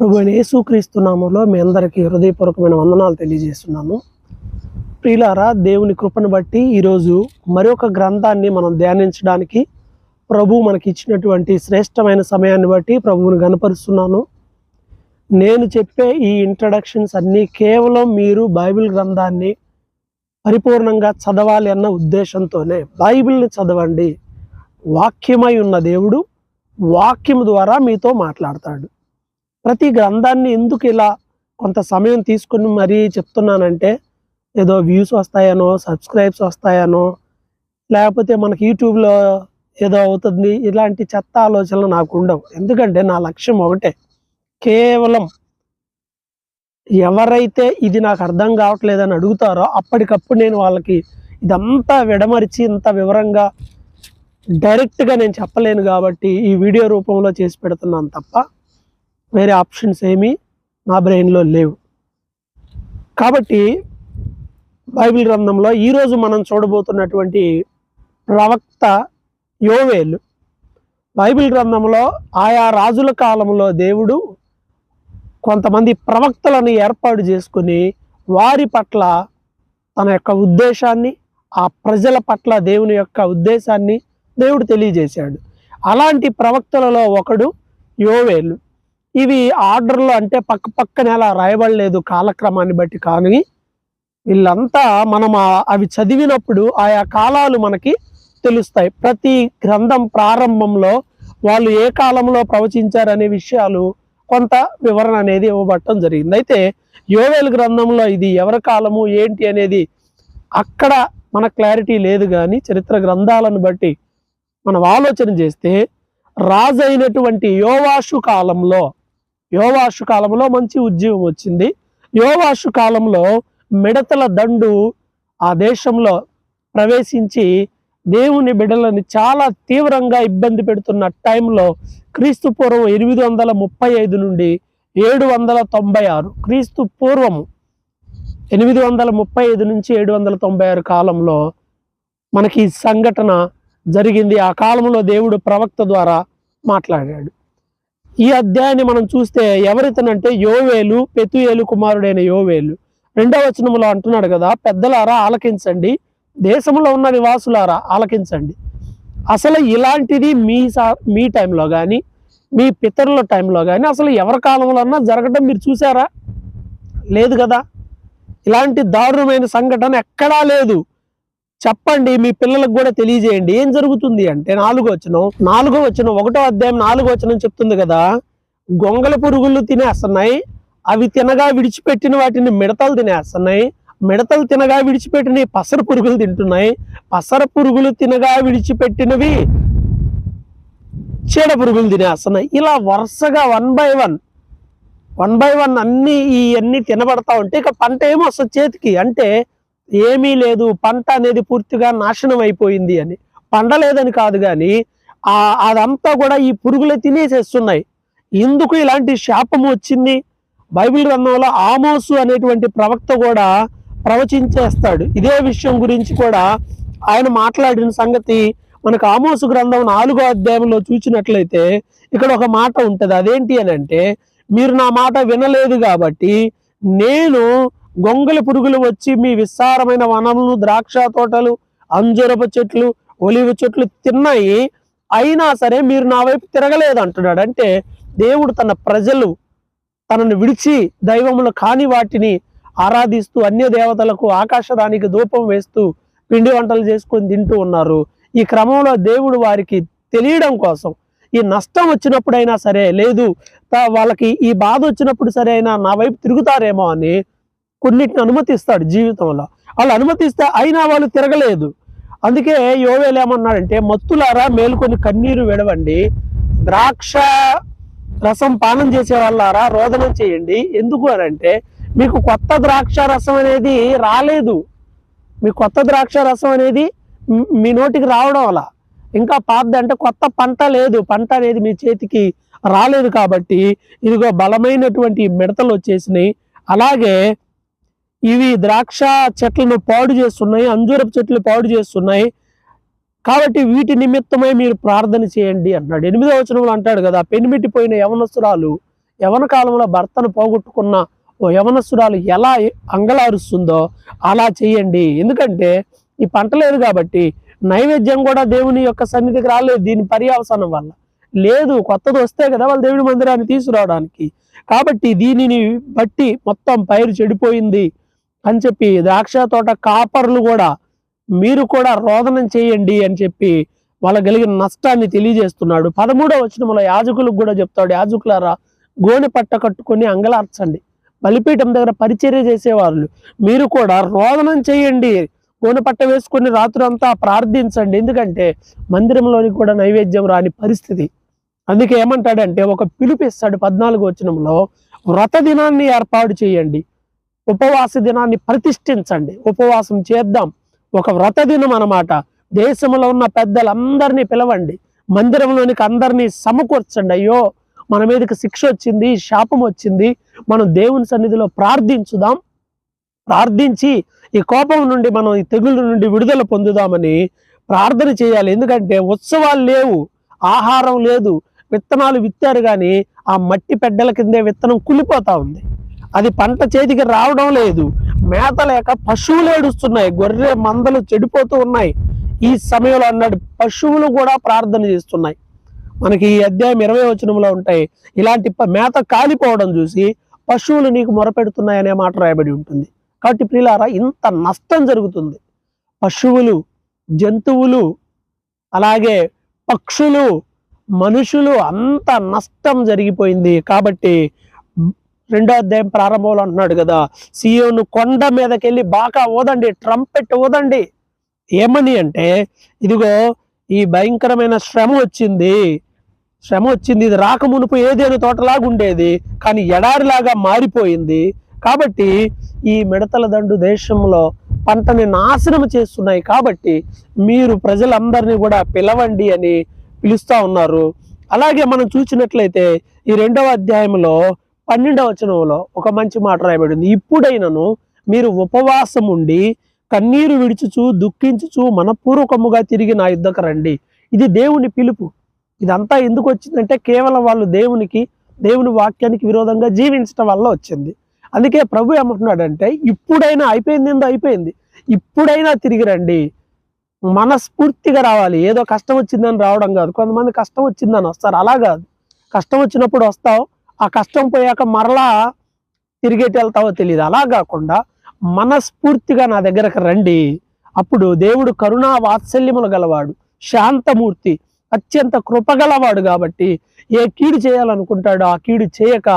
ప్రభు యేసుక్రీస్తు నామంలో మీ అందరికీ హృదయపూర్వకమైన వందనాలు తెలియజేస్తున్నాను. ప్రియులారా దేవుని కృపను బట్టి ఈరోజు మరొక గ్రంథాన్ని మనం ధ్యానించడానికి ప్రభు మనకి ఇచ్చినటువంటి శ్రేష్టమైన సమయాన్ని బట్టి ప్రభువుని గనపరుస్తున్నాను నేను చెప్పే ఈ ఇంట్రడక్షన్స్ అన్నీ కేవలం మీరు బైబిల్ గ్రంథాన్ని పరిపూర్ణంగా చదవాలి అన్న ఉద్దేశంతోనే బైబిల్ని చదవండి. వాక్యమై ఉన్న దేవుడు వాక్యం ద్వారా మీతో మాట్లాడతాడు. ప్రతి గ్రంథాన్ని ఎందుకు ఇలా కొంత సమయం తీసుకుని మరీ చెప్తున్నానంటే ఏదో వ్యూస్ వస్తాయనో సబ్స్క్రైబ్స్ వస్తాయనో లేకపోతే మనకి యూట్యూబ్లో ఏదో అవుతుంది ఇలాంటి చెత్త ఆలోచనలు నాకు ఉండవు. ఎందుకంటే నా లక్ష్యం ఒకటే కేవలం ఎవరైతే ఇది నాకు అర్థం కావట్లేదని అడుగుతారో అప్పటికప్పుడు నేను వాళ్ళకి ఇదంతా విడమరిచి ఇంత వివరంగా డైరెక్ట్గా నేను చెప్పలేను కాబట్టి ఈ వీడియో రూపంలో చేసి పెడుతున్నాను తప్ప వేరే ఆప్షన్స్ ఏమీ నా బ్రెయిన్లో లేవు. కాబట్టి బైబిల్ గ్రంథంలో ఈరోజు మనం చూడబోతున్నటువంటి ప్రవక్త యోవేలు బైబిల్ గ్రంథంలో ఆయా రాజుల కాలంలో దేవుడు కొంతమంది ప్రవక్తలను ఏర్పాటు చేసుకుని వారి పట్ల తన యొక్క ఉద్దేశాన్ని ఆ ప్రజల పట్ల దేవుని యొక్క ఉద్దేశాన్ని దేవుడు తెలియజేశాడు. అలాంటి ప్రవక్తలలో ఒకడు యోవేలు. ఇవి ఆర్డర్లో అంటే పక్క పక్కన ఎలా రాయబడలేదు కాలక్రమాన్ని బట్టి కానీ వీళ్ళంతా మనం అవి చదివినప్పుడు ఆయా కాలాలు మనకి తెలుస్తాయి. ప్రతి గ్రంథం ప్రారంభంలో వాళ్ళు ఏ కాలంలో ప్రవచించారనే విషయాలు కొంత వివరణ అనేది ఇవ్వబట్టడం జరిగింది. అయితే యోవేలు గ్రంథంలో ఇది ఎవరి కాలము ఏంటి అనేది అక్కడ మన క్లారిటీ లేదు కానీ చరిత్ర గ్రంథాలను బట్టి మనం ఆలోచన చేస్తే రాజు అయినటువంటి యోవాషు కాలంలో యోవాషు కాలంలో మంచి ఉద్యమం వచ్చింది. యోవాషు కాలంలో మిడతల దండు ఆ దేశంలో ప్రవేశించి దేవుని బిడ్డలని చాలా తీవ్రంగా ఇబ్బంది పెడుతున్న టైంలో క్రీస్తు పూర్వం ఎనిమిది వందల ముప్పై ఐదు నుండి ఏడు వందల తొంభై ఆరు క్రీస్తు పూర్వము ఎనిమిది వందల ముప్పై ఐదు నుంచి ఏడు వందల తొంభై ఆరు కాలంలో మనకి ఈ సంఘటన జరిగింది. ఆ కాలంలో దేవుడు ప్రవక్త ద్వారా మాట్లాడాడు. ఈ అధ్యాయాన్ని మనం చూస్తే ఎవరితనంటే యోవేలు పెతుయేలు కుమారుడైన యోవేలు. రెండవ వచనంలో అంటున్నాడు కదా పెద్దలారా ఆలకించండి. దేశంలో ఉన్న నివాసులారా ఆలకించండి. అసలు ఇలాంటిది మీ సా మీ టైంలో కానీ మీ పితరుల టైంలో కానీ అసలు ఎవరి కాలంలో అన్నా జరగడం మీరు చూసారా? లేదు కదా. ఇలాంటి దారుణమైన సంఘటన ఎక్కడా లేదు. చెప్పండి మీ పిల్లలకు కూడా తెలియజేయండి. ఏం జరుగుతుంది అంటే నాలుగో వచనం నాలుగో వచనం ఒకటో అధ్యాయం నాలుగో వచనం చెప్తుంది కదా గొంగల పురుగులు తినేస్తున్నాయి అవి తినగా విడిచిపెట్టిన వాటిని మిడతలు తినేస్తున్నాయి మిడతలు తినగా విడిచిపెట్టిన పసర పురుగులు తింటున్నాయి పసర పురుగులు తినగా విడిచిపెట్టినవి చీడ పురుగులు తినేస్తున్నాయి. ఇలా వరుసగా one by one one by one అన్ని ఇవన్నీ తినబడతా ఉంటే ఇక పంట ఏమో వస్తుంది చేతికి? అంటే ఏమీ లేదు పంట అనేది పూర్తిగా నాశనం అయిపోయింది అని. పండలేదని కాదు కానీ ఆ అదంతా కూడా ఈ పురుగులే తినేసేస్తున్నాయి. ఎందుకు ఇలాంటి శాపం వచ్చింది. బైబిల్ గ్రంథంలో ఆమోసు అనేటువంటి ప్రవక్త కూడా ప్రవచించేస్తాడు. ఇదే విషయం గురించి కూడా ఆయన మాట్లాడిన సంగతి మనకు ఆమోసు గ్రంథం నాలుగో అధ్యాయంలో చూసినట్లయితే ఇక్కడ ఒక మాట ఉంటుంది. అదేంటి అని అంటే మీరు నా మాట వినలేదు కాబట్టి నేను గొంగలి పురుగులు వచ్చి మీ విస్తారమైన వనములు ద్రాక్ష తోటలు అంజరపు చెట్లు ఒలివ చెట్లు తిన్నాయి. అయినా సరే మీరు నా వైపు తిరగలేదు అంటున్నాడు. అంటే దేవుడు తన ప్రజలు తనను విడిచి దైవములు కాని వాటిని ఆరాధిస్తూ అన్య దేవతలకు ఆకాశదానికి ధూపం వేస్తూ పిండి వంటలు చేసుకొని తింటూ ఉన్నారు. ఈ క్రమంలో దేవుడు వారికి తెలియడం కోసం ఈ నష్టం వచ్చినప్పుడైనా సరే లేదు వాళ్ళకి ఈ బాధ వచ్చినప్పుడు సరే అయినా నా వైపు తిరుగుతారేమో అని కొన్నిటిని అనుమతిస్తాడు జీవితంలో. వాళ్ళు అనుమతిస్తే అయినా వాళ్ళు తిరగలేదు. అందుకే యోవేలు ఏమన్నాడంటే మత్తులారా మేలుకొని కన్నీరు విడవండి. ద్రాక్ష రసం పానం చేసే వాళ్ళారా రోదనం చేయండి. ఎందుకు అని అంటే మీకు కొత్త ద్రాక్ష రసం అనేది రాలేదు. మీ కొత్త ద్రాక్ష రసం అనేది మీ- నోటికి రావడం అలా ఇంకా పాతది అంటే కొత్త పంట లేదు. పంట అనేది మీ చేతికి రాలేదు కాబట్టి ఇదిగో బలమైనటువంటి మిడతలు వచ్చేసినాయి. అలాగే ఇవి ద్రాక్ష చెట్లను పాడు చేస్తున్నాయి అంజూరపు చెట్లు పాడు చేస్తున్నాయి. కాబట్టి వీటి నిమిత్తమై మీరు ప్రార్థన చేయండి అన్నాడు ఎనిమిదవ వచనంలో అంటాడు కదా పెనిమిటిపోయిన యవనస్తురాలు యవన కాలంలో భర్తను పోగొట్టుకున్న ఓ యవనస్తురాలు ఎలా అంగలారుస్తుందో అలా చేయండి. ఎందుకంటే ఈ పంట లేదు కాబట్టి నైవేద్యం కూడా దేవుని యొక్క సన్నిధికి రాలేదు దీని పర్యావసానం వల్ల. లేదు కొత్తది వస్తే కదా వాళ్ళు దేవుని మందిరాన్ని తీసుకురావడానికి. కాబట్టి దీనిని బట్టి మొత్తం పైరు చెడిపోయింది. అని చెప్పి ద్రాక్ష తోట కాపర్లు కూడా మీరు కూడా రోదనం చేయండి అని చెప్పి వాళ్ళ కలిగిన నష్టాన్ని తెలియజేస్తున్నాడు. పదమూడవ వచనంలో యాజకులకు కూడా చెప్తాడు. యాజకులారా గోనె పట్ట కట్టుకొని అంగలార్చండి. బలిపీఠం దగ్గర పరిచర్య చేసేవాళ్ళు. మీరు కూడా రోదనం చేయండి. గోనె పట్ట వేసుకొని రాత్రంతా ప్రార్థించండి. ఎందుకంటే మందిరంలోనికి కూడా నైవేద్యం రాని పరిస్థితి. అందుకే ఏమంటాడంటే ఒక పిలుపు ఇస్తాడు పద్నాలుగు వచనంలో వ్రత దినాన్ని ఏర్పాటు చేయండి. ఉపవాస దినాన్ని ప్రతిష్ఠించండి. ఉపవాసం చేద్దాం. ఒక వ్రత దినం అన్నమాట. దేశంలో ఉన్న పెద్దలందరినీ పిలవండి. మందిరంలోనికి అందరినీ సమకూర్చండి. అయ్యో మన మీదకి శిక్ష వచ్చింది శాపం వచ్చింది. మనం దేవుని సన్నిధిలో ప్రార్థించుదాం. ప్రార్థించి ఈ కోపం నుండి మనం ఈ తెగుళ్ళ నుండి విడుదల పొందుదామని ప్రార్థన చేయాలి. ఎందుకంటే ఉత్సవాలు లేవు ఆహారం లేదు విత్తనాలు విత్తారు కానీ ఆ మట్టి పెడ్డల కిందే విత్తనం కులిపోతా ఉంది. అది పంట చేతికి రావడం లేదు. మేత లేక పశువులు ఏడుస్తున్నాయి. గొర్రె మందలు చెడిపోతూ ఉన్నాయి. ఈ సమయంలో అన్నాడు పశువులు కూడా ప్రార్థన చేస్తున్నాయి. మనకి ఈ అధ్యాయం ఇరవై వచనంలో ఉంటాయి. ఇలాంటి ప- మేత కాలిపోవడం చూసి పశువులు నీకు మొరపెడుతున్నాయి అనే మాట రాయబడి ఉంటుంది. కాబట్టి ప్రియులారా ఇంత నష్టం జరుగుతుంది. పశువులు జంతువులు అలాగే పక్షులు మనుషులు అంత నష్టం జరిగిపోయింది. కాబట్టి రెండో అధ్యాయం ప్రారంభంలో అంటున్నాడు కదా సియోను కొండ మీదకెళ్ళి బాగా ఊదండి ట్రంపెట్ ఊదండి. ఏమని అంటే ఇదిగో ఈ భయంకరమైన శ్రమ వచ్చింది శ్రమ వచ్చింది ఇది రాక మునుపు ఏదేను తోటలాగా ఉండేది కానీ ఎడారిలాగా మారిపోయింది. కాబట్టి ఈ మిడతల దండు దేశంలో పంటని నాశనం చేస్తున్నాయి. కాబట్టి మీరు ప్రజలందరినీ కూడా పిలవండి అని పిలుస్తా ఉన్నారు. అలాగే మనం చూసినట్లయితే ఈ రెండవ అధ్యాయంలో పన్నెండవ వచనంలో ఒక మంచి మాట రాయబడింది. ఇప్పుడైనను మీరు ఉపవాసం ఉండి కన్నీరు విడుచుచు దుఃఖించుచు మనపూర్వకముగా తిరిగి నా యుద్ధకు రండి. ఇది దేవుని పిలుపు. ఇదంతా ఎందుకు వచ్చిందంటే కేవలం వాళ్ళు దేవునికి దేవుని వాక్యానికి విరోధంగా జీవించడం వల్ల వచ్చింది. అందుకే ప్రభు ఏమంటున్నాడంటే ఇప్పుడైనా అయిపోయింది ఏందో అయిపోయింది. ఇప్పుడైనా తిరిగి రండి. మనస్ఫూర్తిగా రావాలి. ఏదో కష్టం వచ్చిందని రావడం కాదు. కొంతమంది కష్టం వచ్చిందని వస్తారు. అలా కాదు. కష్టం వచ్చినప్పుడు వస్తావు ఆ కష్టం పోయాక మరలా తిరిగేటి వెళ్తావో తెలియదు అలా కాకుండా మనస్ఫూర్తిగా నా దగ్గరకు రండి. అప్పుడు దేవుడు కరుణా వాత్సల్యములు గలవాడు శాంతమూర్తి అత్యంత కృపగలవాడు కాబట్టి ఏ కీడు చేయాలనుకుంటాడో ఆ కీడు చేయక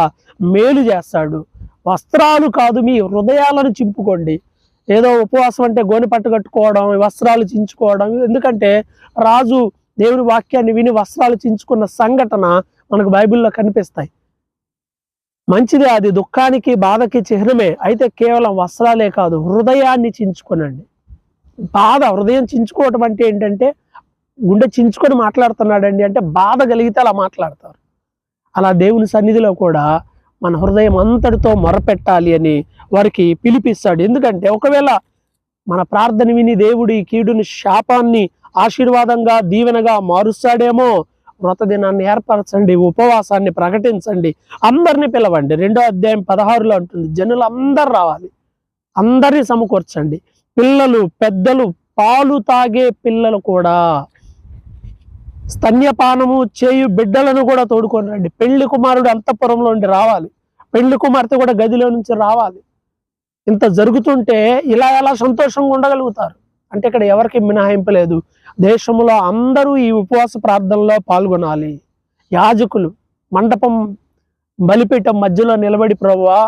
మేలు చేస్తాడు. వస్త్రాలు కాదు మీ హృదయాలను చింపుకోండి. ఏదో ఉపవాసం అంటే గోని పట్టు కట్టుకోవడం వస్త్రాలు చించుకోవడం ఎందుకంటే రాజు దేవుని వాక్యాన్ని విని వస్త్రాలు చించుకున్న సంఘటన మనకు బైబిల్లో కనిపిస్తాయి. మంచిదే అది దుఃఖానికి బాధకి చిహ్నమే. అయితే కేవలం వస్త్రాలే కాదు హృదయాన్ని చించుకొనండి. బాధ హృదయం చించుకోవటం అంటే ఏంటంటే గుండె చించుకొని మాట్లాడుతున్నాడండి అంటే బాధ కలిగితే అలా మాట్లాడతారు. అలా దేవుని సన్నిధిలో కూడా మన హృదయం అంతటితో మొరపెట్టాలి అని వారికి పిలిపిస్తాడు. ఎందుకంటే ఒకవేళ మన ప్రార్థన విని దేవుడు ఈ కీడుని శాపాన్ని ఆశీర్వాదంగా దీవెనగా మారుస్తాడేమో వ్రత దినాన్ని ఏర్పరచండి ఉపవాసాన్ని ప్రకటించండి అందరిని పిలవండి. రెండో అధ్యాయం పదహారులో ఉంటుంది జనులు అందరు రావాలి అందరిని సమకూర్చండి. పిల్లలు పెద్దలు పాలు తాగే పిల్లలు కూడా స్తన్యపానము చేయు బిడ్డలను కూడా తోడుకొని రండి. పెళ్ళి కుమారుడు అంతఃపురంలో నుండి రావాలి పెళ్ళి కుమార్తె కూడా గదిలో నుంచి రావాలి. ఇంత జరుగుతుంటే ఇలా ఎలా సంతోషంగా ఉండగలుగుతారు? అంటే ఇక్కడ ఎవరికి మినహాయింపు లేదు. దేశంలో అందరూ ఈ ఉపవాస ప్రార్థనలో పాల్గొనాలి. యాజకులు మండపం బలిపీఠం మధ్యలో నిలబడి ప్రభువా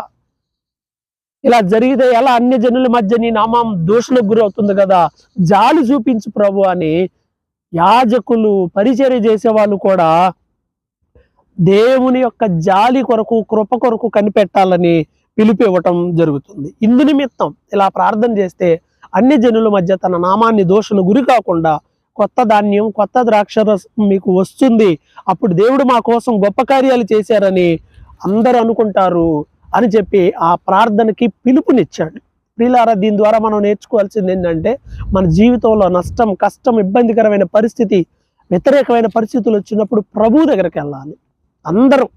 ఇలా జరిగితే ఎలా అన్య జనుల మధ్య నీ నామం దోషులకు గురవుతుంది కదా? జాలి చూపించు ప్రభు అని యాజకులు పరిచర్య చేసే వాళ్ళు కూడా దేవుని యొక్క జాలి కొరకు కృప కొరకు కనిపెట్టాలని పిలిపి ఇవ్వటం జరుగుతుంది. ఇందు నిమిత్తం ఇలా ప్రార్థన చేస్తే అన్ని జనుల మధ్య తన నామాన్ని దోషను గురి కాకుండా కొత్త ధాన్యం కొత్త ద్రాక్ష మీకు వస్తుంది. అప్పుడు దేవుడు మా కోసం గొప్ప కార్యాలు చేశారని అందరూ అనుకుంటారు అని చెప్పి ఆ ప్రార్థనకి పిలుపునిచ్చాడు. ప్రియులారా దీని ద్వారా మనం నేర్చుకోవాల్సింది ఏంటంటే మన జీవితంలో నష్టం కష్టం ఇబ్బందికరమైన పరిస్థితి వ్యతిరేకమైన పరిస్థితులు వచ్చినప్పుడు ప్రభు దగ్గరికి వెళ్ళాలి. అందరూ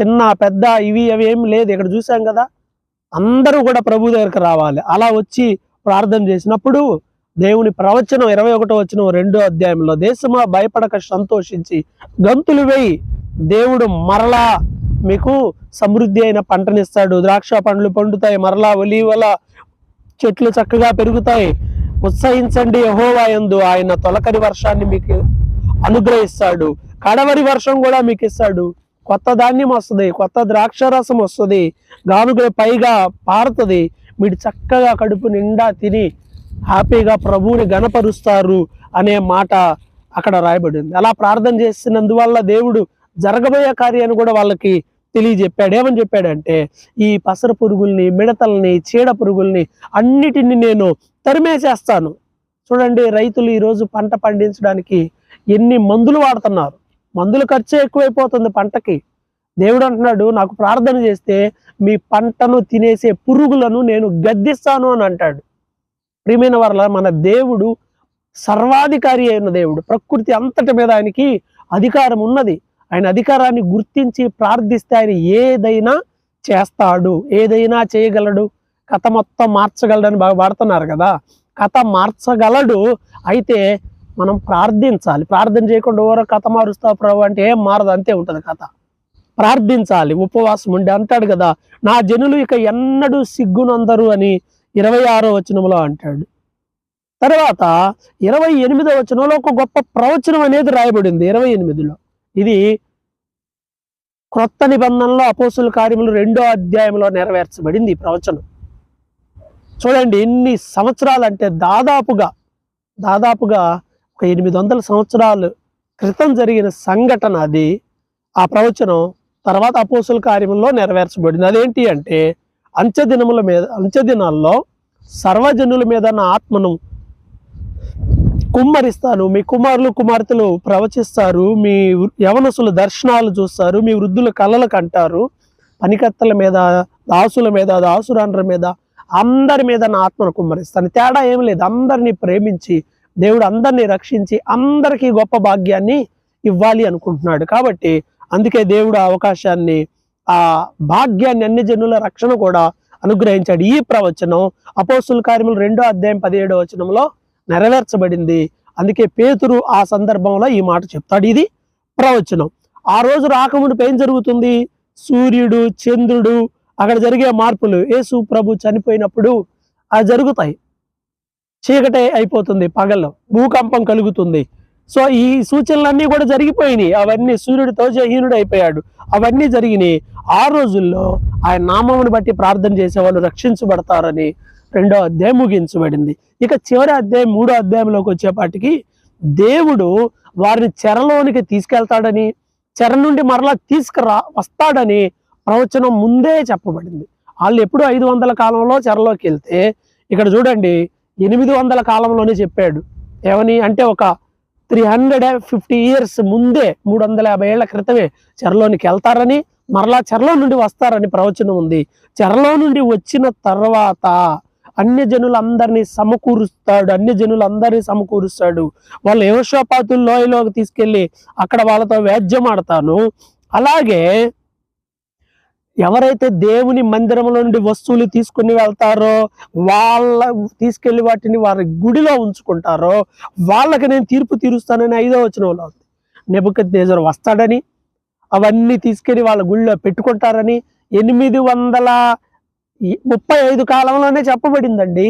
చిన్న పెద్ద ఇవి అవి ఏం లేదు. ఇక్కడ చూసాం కదా? అందరూ కూడా ప్రభు దగ్గరికి రావాలి. అలా వచ్చి ప్రార్థన చేసినప్పుడు దేవుని ప్రవచనం ఇరవై ఒకటో వచ్చిన రెండో అధ్యాయంలో దేశమా భయపడక సంతోషించి గంతులు వేయి దేవుడు మరలా మీకు సమృద్ధి అయిన పంటనిస్తాడు. ద్రాక్ష పండ్లు పండుతాయి మరలా ఒలీవల చెట్లు చక్కగా పెరుగుతాయి. ఉత్సహించండి యహోవాయందు ఆయన తొలకరి వర్షాన్ని మీకు అనుగ్రహిస్తాడు. కడవరి వర్షం కూడా మీకు ఇస్తాడు. కొత్త ధాన్యం వస్తుంది కొత్త ద్రాక్ష రసం వస్తుంది గానుగ పైగా పారుతుంది. మీరు చక్కగా కడుపు నిండా తిని హ్యాపీగా ప్రభువుని గణపరుస్తారు అనే మాట అక్కడ రాయబడింది అలా ప్రార్థన చేసినందువల్ల దేవుడు జరగబోయే కార్యాన్ని కూడా వాళ్ళకి తెలియజెప్పాడు. ఏమని చెప్పాడంటే ఈ పసర పురుగుల్ని మిడతల్ని చీడ పురుగుల్ని అన్నిటిని నేను తరిమేసేస్తాను. చూడండి రైతులు ఈరోజు పంట పండించడానికి ఎన్ని మందులు వాడుతున్నారు? మందుల ఖర్చు ఎక్కువైపోతుంది పంటకి. దేవుడు అంటున్నాడు నాకు ప్రార్థన చేస్తే మీ పంటను తినేసే పురుగులను నేను గద్దిస్తాను అని అంటాడు. ప్రియమైన వల్ల మన దేవుడు సర్వాధికారి అయిన దేవుడు. ప్రకృతి అంతటి మీద ఆయనకి అధికారం ఉన్నది. ఆయన అధికారాన్ని గుర్తించి ప్రార్థిస్తే ఆయన ఏదైనా చేస్తాడు. ఏదైనా చేయగలడు. కథ మొత్తం మార్చగలడని బాగా వాడుతున్నారు కదా. కథ మార్చగలడు. అయితే మనం ప్రార్థించాలి. ప్రార్థన చేయకుండా ఎవరో కథ మారుస్తావు ప్రభు అంటే ఏం మారదు. అంతే ఉంటుంది కథ. ప్రార్థించాలి. ఉపవాసం ఉండి అంటాడు కదా నా జనులు ఇక ఎన్నడూ సిగ్గునందరు అని ఇరవై ఆరో వచనంలో అంటాడు. తర్వాత ఇరవై ఎనిమిదో వచనంలో ఒక గొప్ప ప్రవచనం అనేది రాయబడింది ఇరవై ఎనిమిదిలో. ఇది క్రొత్త నిబంధనలో అపోసుల కార్యములు రెండో అధ్యాయంలో నెరవేర్చబడింది ఈ ప్రవచనం. చూడండి ఎన్ని సంవత్సరాలు అంటే దాదాపుగా దాదాపుగా ఒక ఎనిమిది వందల సంవత్సరాలు క్రితం జరిగిన సంఘటన అది. ఆ ప్రవచనం తర్వాత అపోసుల కార్యంలో నెరవేర్చబడింది. అదేంటి అంటే అంచెదినముల మీద అంచె దినాల్లో సర్వజనుల మీద నా ఆత్మను కుమ్మరిస్తాను. మీ కుమారులు కుమార్తెలు ప్రవచిస్తారు. మీ యవనసులు దర్శనాలు చూస్తారు. మీ వృద్ధులు కళలు కంటారు. పనికత్తల మీద దాసుల మీద దాసురాండ్ర మీద అందరి మీద నా ఆత్మను కుమ్మరిస్తాను. తేడా ఏం లేదు. అందరినీ ప్రేమించి దేవుడు అందరినీ రక్షించి అందరికీ గొప్ప భాగ్యాన్ని ఇవ్వాలి అనుకుంటున్నాడు. కాబట్టి అందుకే దేవుడు అవకాశాన్ని ఆ భాగ్యాన్ని అన్ని జనుల రక్షణ కూడా అనుగ్రహించాడు. ఈ ప్రవచనం అపోస్తుల కార్యములు రెండో అధ్యాయం పదిహేడో వచనంలో నెరవేర్చబడింది. అందుకే పేతురు ఆ సందర్భంలో ఈ మాట చెప్తాడు. ఇది ప్రవచనం. ఆ రోజు రాకముందు ఏం జరుగుతుంది? సూర్యుడు చంద్రుడు అక్కడ జరిగే మార్పులు యేసు ప్రభు చనిపోయినప్పుడు అవి జరుగుతాయి. చీకటే అయిపోతుంది పగల్లో. భూకంపం కలుగుతుంది. సో ఈ సూచనలన్నీ కూడా జరిగిపోయినాయి. అవన్నీ సూర్యుడు తోజహీనుడు అయిపోయాడు అవన్నీ జరిగినాయి. ఆ రోజుల్లో ఆయన నామమును బట్టి ప్రార్థన చేసేవాళ్ళు రక్షించబడతారని రెండో అధ్యాయం ముగించబడింది. ఇక చివరి అధ్యాయం మూడో అధ్యాయంలోకి వచ్చేపాటికి దేవుడు వారిని చెరలోనికి తీసుకెళ్తాడని చెర నుండి మరలా తీసుకురా వస్తాడని ప్రవచనం ముందే చెప్పబడింది. వాళ్ళు ఎప్పుడు ఐదు వందల కాలంలో చెరలోకి వెళ్తే ఇక్కడ చూడండి ఎనిమిది వందల కాలంలోనే చెప్పాడు. ఏమని? అంటే ఒక త్రీ హండ్రెడ్ ఫిఫ్టీ ఇయర్స్ ముందే మూడు వందల యాభై ఏళ్ళ క్రితమే చెరలోనికి వెళ్తారని మరలా చెరలో నుండి వస్తారని ప్రవచనం ఉంది. చెరలో నుండి వచ్చిన తర్వాత అన్య జనులందరినీ సమకూరుస్తాడు అన్య జనులందరినీ సమకూరుస్తాడు. వాళ్ళు యోషోపాతుల లోయలోకి తీసుకెళ్ళి అక్కడ వాళ్ళతో వేద్యం ఆడతాను అలాగే ఎవరైతే దేవుని మందిరంలో నుండి వస్తువులు తీసుకుని వెళ్తారో వాళ్ళ తీసుకెళ్ళి వాటిని వారి గుడిలో ఉంచుకుంటారో వాళ్ళకి నేను తీర్పు తీరుస్తానని ఐదో వచనంలో ఉంది. నెబుకత్ వస్తాడని అవన్నీ తీసుకెళ్ళి వాళ్ళ గుడిలో పెట్టుకుంటారని ఎనిమిది వందల ముప్పై ఐదు కాలంలోనే చెప్పబడిందండి.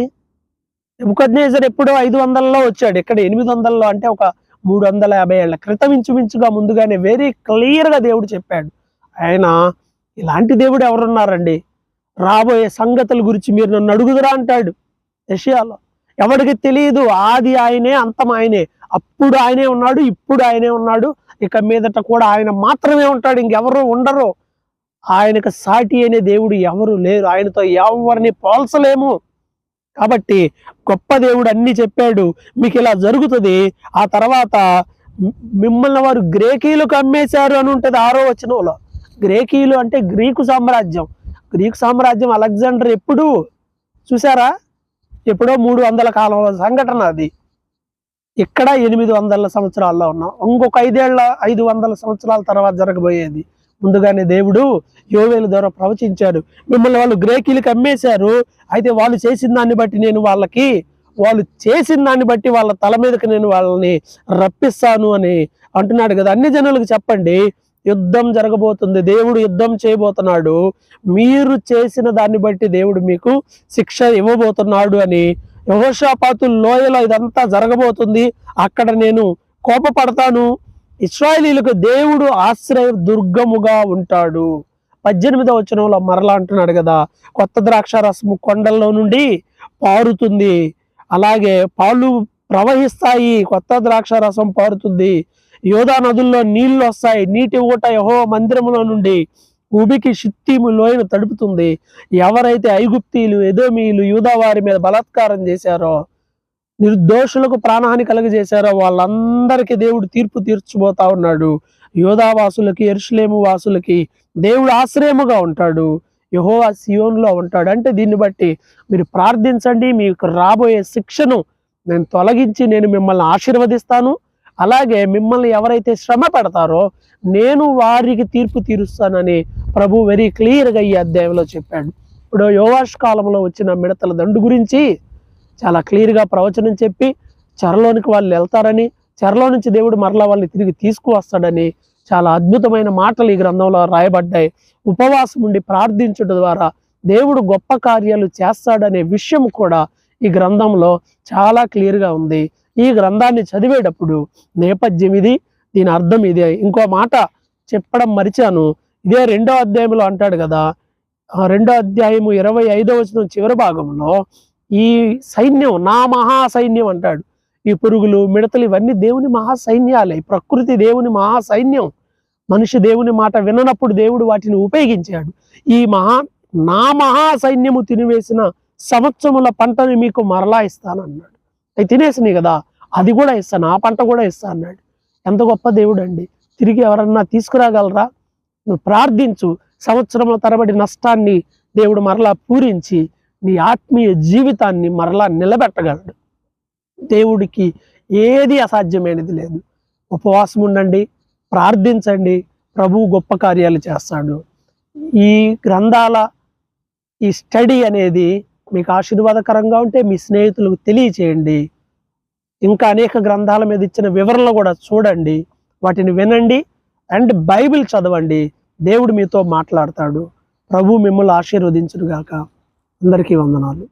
నెబుకద్నేజర్ ఎప్పుడో ఐదు వందలలో వచ్చాడు. ఇక్కడ ఎనిమిది వందలలో అంటే ఒక మూడు వందల యాభై ఏళ్ళ క్రితం ఇంచుమించుగా ముందుగానే వెరీ క్లియర్గా దేవుడు చెప్పాడు. ఆయన ఇలాంటి దేవుడు ఎవరున్నారండి? రాబోయే సంగతుల గురించి మీరు నన్ను అడుగుదురా అంటాడు యెషయాలో. ఎవరికి తెలియదు ఆది ఆయనే అంతం ఆయనే. అప్పుడు ఆయనే ఉన్నాడు ఇప్పుడు ఆయనే ఉన్నాడు. ఇక మీదట కూడా ఆయన మాత్రమే ఉంటాడు ఇంకెవరు ఉండరు. ఆయనకు సాటి అనే దేవుడు ఎవరు లేరు. ఆయనతో ఎవరిని పోల్చలేము. కాబట్టి గొప్ప దేవుడు అన్ని చెప్పాడు. మీకు ఇలా జరుగుతుంది. ఆ తర్వాత మిమ్మల్ని వారు గ్రేకీలకు అమ్మేశారు అని ఉంటుంది ఆరో వచనంలో. గ్రేకీలు అంటే గ్రీకు సామ్రాజ్యం. గ్రీకు సామ్రాజ్యం అలెగ్జాండర్ ఎప్పుడు చూసారా? ఎప్పుడో మూడు వందల కాలంలో సంఘటన అది. ఇక్కడ ఎనిమిది వందల సంవత్సరాల్లో ఉన్నాం. ఇంకొక ఐదేళ్ళ ఐదు వందల సంవత్సరాల తర్వాత జరగబోయేది. ముందుగానే దేవుడు యోవేలు ద్వారా ప్రవచించాడు. మిమ్మల్ని వాళ్ళు గ్రేకీలకు అమ్మేశారు. అయితే వాళ్ళు చేసిన దాన్ని బట్టి నేను వాళ్ళకి వాళ్ళు చేసిన దాన్ని బట్టి వాళ్ళ తల మీదకి నేను వాళ్ళని రప్పిస్తాను అని అంటున్నాడు కదా. అన్ని జనులకు చెప్పండి. యుద్ధం జరగబోతుంది దేవుడు యుద్ధం చేయబోతున్నాడు మీరు చేసిన దాన్ని బట్టి దేవుడు మీకు శిక్ష ఇవ్వబోతున్నాడు అని యహోషాపాతు లోయలో ఇదంతా జరగబోతుంది. అక్కడ నేను కోపపడతాను. ఇస్రాయలీలకు దేవుడు ఆశ్రయ దుర్గముగా ఉంటాడు. పద్దెనిమిదవ వచనంలో మరలా అంటున్నాడు కదా కొత్త ద్రాక్ష రసము కొండల్లో నుండి పారుతుంది. అలాగే పాలు ప్రవహిస్తాయి కొత్త ద్రాక్ష రసం పారుతుంది. యోధా నదుల్లో నీళ్ళు వస్తాయి నీటి ఊట యహో మందిరములో నుండి ఉబికి షిత్తీము లోయను తడుపుతుంది. ఎవరైతే ఐగుప్తీలు ఎదోమీలు యూదా వారి మీద బలాత్కారం చేశారో నిర్దోషులకు ప్రాణహాని కలుగజేశారో వాళ్ళందరికీ దేవుడు తీర్పు తీర్చిపోతా ఉన్నాడు. యోధావాసులకి ఎరుషులేము వాసులకి దేవుడు ఆశ్రయముగా ఉంటాడు. యహోవా సియోన్లో ఉంటాడు. అంటే దీన్ని బట్టి మీరు ప్రార్థించండి మీకు రాబోయే శిక్షను నేను తొలగించి నేను మిమ్మల్ని ఆశీర్వదిస్తాను. అలాగే మిమ్మల్ని ఎవరైతే శ్రమ పెడతారో నేను వారికి తీర్పు తీరుస్తానని ప్రభు వెరీ క్లియర్గా ఈ అధ్యాయంలో చెప్పాడు. ఇప్పుడు యోవాష్ కాలంలో వచ్చిన మిడతల దండు గురించి చాలా క్లియర్గా ప్రవచనం చెప్పి చెరలోనికి వాళ్ళు వెళ్తారని చెరలో నుంచి దేవుడు మరలా వాళ్ళని తిరిగి తీసుకువస్తాడని చాలా అద్భుతమైన మాటలు ఈ గ్రంథంలో రాయబడ్డాయి. ఉపవాసం ఉండి ప్రార్థించడం ద్వారా దేవుడు గొప్ప కార్యాలు చేస్తాడనే విషయం కూడా ఈ గ్రంథంలో చాలా క్లియర్గా ఉంది. ఈ గ్రంథాన్ని చదివేటప్పుడు నేపథ్యం ఇది దీని అర్థం ఇదే. ఇంకో మాట చెప్పడం మరిచాను. ఇదే రెండో అధ్యాయంలో అంటాడు కదా రెండో అధ్యాయము ఇరవై ఐదో వచ్చిన చివరి భాగంలో ఈ సైన్యం నా మహా సైన్యం అంటాడు. ఈ పురుగులు మిడతలు ఇవన్నీ దేవుని మహా సైన్యాలే ప్రకృతి దేవుని మహా సైన్యం మనిషి దేవుని మాట విననప్పుడు దేవుడు వాటిని ఉపయోగించాడు. ఈ మహా నా మహా సైన్యము తినివేసిన సంవత్సరముల పంటని మీకు మరలా ఇస్తానన్నాడు. అవి తినేసినాయి కదా. అది కూడా ఇస్తాను ఆ పంట కూడా ఇస్తా అన్నాడు. ఎంత గొప్ప దేవుడు అండి తిరిగి ఎవరన్నా తీసుకురాగలరా? నువ్వు ప్రార్థించు. సంవత్సరంలో తరబడి నష్టాన్ని దేవుడు మరలా పూరించి నీ ఆత్మీయ జీవితాన్ని మరలా నిలబెట్టగలడు. దేవుడికి ఏది అసాధ్యమైనది లేదు. ఉపవాసం ఉండండి ప్రార్థించండి ప్రభువు గొప్ప కార్యాలు చేస్తాడు. ఈ గ్రంథాల ఈ స్టడీ అనేది మీకు ఆశీర్వాదకరంగా ఉంటే మీ స్నేహితులకు తెలియచేయండి. ఇంకా అనేక గ్రంథాల మీద ఇచ్చిన వివరణలు కూడా చూడండి. వాటిని వినండి అండ్ బైబిల్ చదవండి. దేవుడు మీతో మాట్లాడతాడు. ప్రభు మిమ్మల్ని ఆశీర్వదించునుగాక. అందరికీ వందనాలు.